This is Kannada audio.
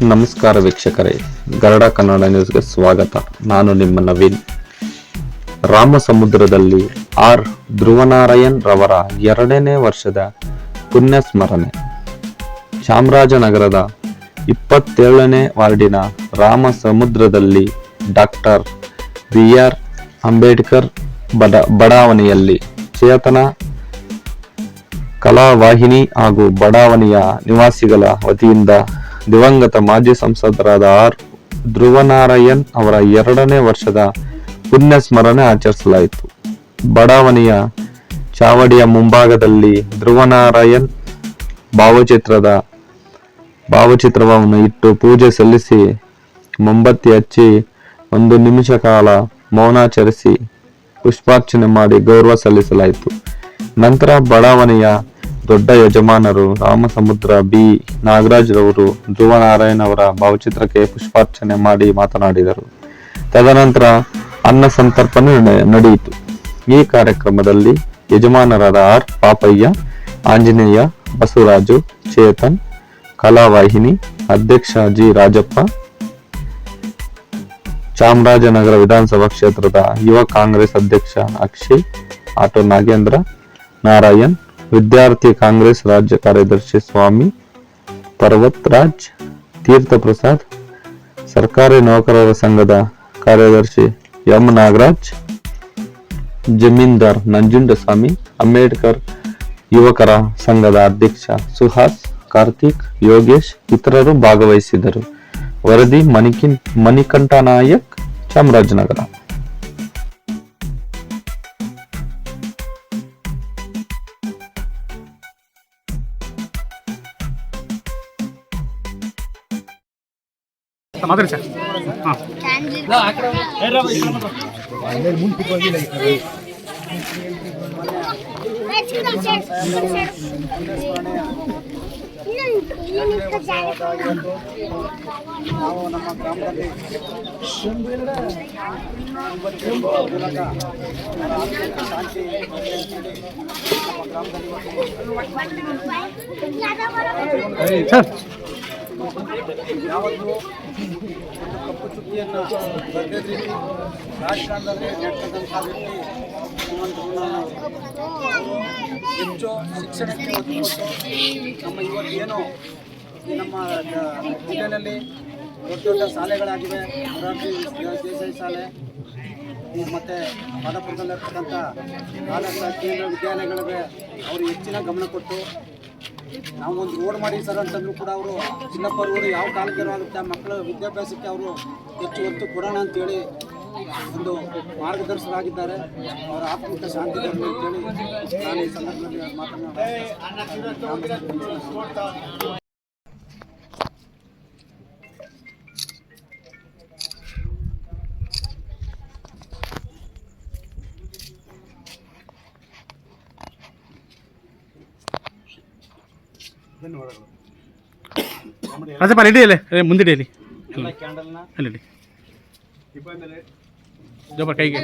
ನಮಸ್ಕಾರ ವೀಕ್ಷಕರೇ. ಗರಡ ಕನ್ನಡ ನ್ಯೂಸ್ಗೆ ಸ್ವಾಗತ. ನಾನು ನಿಮ್ಮ ನವೀನ್. ರಾಮಸಮುದ್ರದಲ್ಲಿ ಆರ್. ಧ್ರುವನಾರಾಯಣ್ ರವರ ಎರಡನೇ ವರ್ಷದ ಪುಣ್ಯ ಸ್ಮರಣೆ ಚಾಮರಾಜನಗರದ ಇಪ್ಪತ್ತೇಳನೇ ವಾರ್ಡಿನ ರಾಮ ಸಮುದ್ರದಲ್ಲಿ ಡಾಕ್ಟರ್ ಬಿ. ಆರ್. ಅಂಬೇಡ್ಕರ್ ಬಡ, ಬಡಾವಣೆಯಲ್ಲಿ ಚೇತನ ಕಲಾವಾಹಿನಿ ಹಾಗೂ ಬಡಾವಣೆಯ ನಿವಾಸಿಗಳ ವತಿಯಿಂದ ದಿವಂಗತ ಮಾಜಿ ಸಂಸದರಾದ ಆರ್. ಧ್ರುವನಾರಾಯಣ್ ಅವರ ಎರಡನೇ ವರ್ಷದ ಪುಣ್ಯ ಸ್ಮರಣೆ ಆಚರಿಸಲಾಯಿತು. ಬಡಾವಣೆಯ ಚಾವಡಿಯ ಮುಂಭಾಗದಲ್ಲಿ ಧ್ರುವನಾರಾಯಣ್ ಭಾವಚಿತ್ರದ ಭಾವಚಿತ್ರವನ್ನು ಇಟ್ಟು ಪೂಜೆ ಸಲ್ಲಿಸಿ ಮೊಂಬತ್ತಿ ಹಚ್ಚಿ ಒಂದು ನಿಮಿಷ ಕಾಲ ಮೌನಾಚರಿಸಿ ಪುಷ್ಪಾರ್ಚನೆ ಮಾಡಿ ಗೌರವ ಸಲ್ಲಿಸಲಾಯಿತು. ನಂತರ ಬಡಾವಣೆಯ ದೊಡ್ಡ ಯಜಮಾನರು ರಾಮಸಮುದ್ರ ಬಿ. ನಾಗರಾಜ್ ರವರು ಧ್ರುವನಾರಾಯಣ್ ಅವರ ಭಾವಚಿತ್ರಕ್ಕೆ ಪುಷ್ಪಾರ್ಚನೆ ಮಾಡಿ ಮಾತನಾಡಿದರು. ತದನಂತರ ಅನ್ನ ಸಂತರ್ಪಣೆ ನಡೆ- ನಡೆಯಿತು. ಈ ಕಾರ್ಯಕ್ರಮದಲ್ಲಿ ಯಜಮಾನರಾದ ಆರ್. ಪಾಪಯ್ಯ, ಆಂಜನೇಯ, ಬಸವರಾಜು, ಚೇತನ್, ಕಲಾವಾಹಿನಿ, ಅಧ್ಯಕ್ಷ ಜಿ. ರಾಜಪ್ಪ, ಚಾಮರಾಜನಗರ ವಿಧಾನಸಭಾ ಕ್ಷೇತ್ರದ ಯುವ ಕಾಂಗ್ರೆಸ್ ಅಧ್ಯಕ್ಷ ಅಕ್ಷಯ್, ಆಟೋ ನಾಗೇಂದ್ರ, ನಾರಾಯಣ್ ವಿದ್ಯಾರ್ಥಿ ಕಾಂಗ್ರೆಸ್ ರಾಜ್ಯ ಕಾರ್ಯದರ್ಶಿ ಸ್ವಾಮಿ ಪರ್ವತ್ ರಾಜ್, ತೀರ್ಥ ಪ್ರಸಾದ್, ಸರ್ಕಾರಿ ನೌಕರರ ಸಂಘದ ಕಾರ್ಯದರ್ಶಿ ಎಂ ನಾಗರಾಜ್, ಜಮೀನ್ದಾರ್ ನಂಜುಂಡಸ್ವಾಮಿ, ಅಂಬೇಡ್ಕರ್ ಯುವಕರ ಸಂಘದ ಅಧ್ಯಕ್ಷ ಸುಹಾಸ್, ಕಾರ್ತಿಕ್, ಯೋಗೇಶ್ ಇತರರು ಭಾಗವಹಿಸಿದರು ವರದಿ ಮಣಿಕಿನ್ ಮಣಿಕಂಠ ನಾಯಕ್ ಚಾಮರಾಜನಗರ. ಮಾತಾಡಿ ಸರ್. ಹಾಂ. ನಾವು ನಮ್ಮ ಗ್ರಾಮದಲ್ಲಿ ಮೂಲಕ ಶಾಂತಿ ನಮ್ಮ ಗ್ರಾಮದಲ್ಲಿ ಸರ್. ಯಾವತ್ತೂ ಒಂದು ಕಪ್ಪು ಚುಕ್ಕಿಯನ್ನು ಬರೆದಿದ್ದೀವಿ ರಾಜಕಾರಣದಲ್ಲಿ ನೆಟ್ಟಂತಹ ವ್ಯಕ್ತಿ ಹೆಚ್ಚು ಶಿಕ್ಷಣಕ್ಕೆ ಒತ್ತು ಕೊಟ್ಟು ನಮ್ಮ ಇವತ್ತು ಏನು ನಮ್ಮ ಜಿಲ್ಲೆಯಲ್ಲಿ ದೊಡ್ಡ ದೊಡ್ಡ ಶಾಲೆಗಳಾಗಿವೆ. ಮೊರಾರ್ಜಿ ದೇಸಾಯಿ ಶಾಲೆ, ಮತ್ತು ಮಾದಾಪುರದಲ್ಲಿರ್ತಕ್ಕಂಥ ಕಾಲ ಕೇಂದ್ರ ವಿದ್ಯಾಲಯಗಳಿಗೆ ಅವರು ಹೆಚ್ಚಿನ ಗಮನ ಕೊಟ್ಟು ನಾವು ಒಂದು ರೋಡ್ ಮಾಡಿ ಸರ್ ಅಂತಂದ್ರು ಕೂಡ ಅವರು ಚಿನ್ನಪ್ಪ ರೋಡ್ ಯಾವ ಕಾಲಕ್ಕೆ ಆಗುತ್ತೆ ಆ ಮಕ್ಕಳ ವಿದ್ಯಾಭ್ಯಾಸಕ್ಕೆ ಅವರು ಹೆಚ್ಚು ಒತ್ತು ಕೊಡೋಣ ಅಂತೇಳಿ ಒಂದು ಮಾರ್ಗದರ್ಶಕರಾಗಿದ್ದಾರೆ. ಅವರ ಆತ್ಮಿಕ ಶಾಂತಿ ಅಂತೇಳಿ ನಾನು ಈ ಸಂದರ್ಭದಲ್ಲಿ ಮಾತನಾಡ ರಾಜಪ್ಪ ಅಲ್ಲಿ ಇಡಿ ಅಲ್ಲೇ ಮುಂದೆ ಇಡಿ ಅಲ್ಲಿ ಕ್ಯಾಂಡಲ್ನ ಅಲ್ಲಿ ಇಡಿ ಜೋಪ ಕೈಗೆ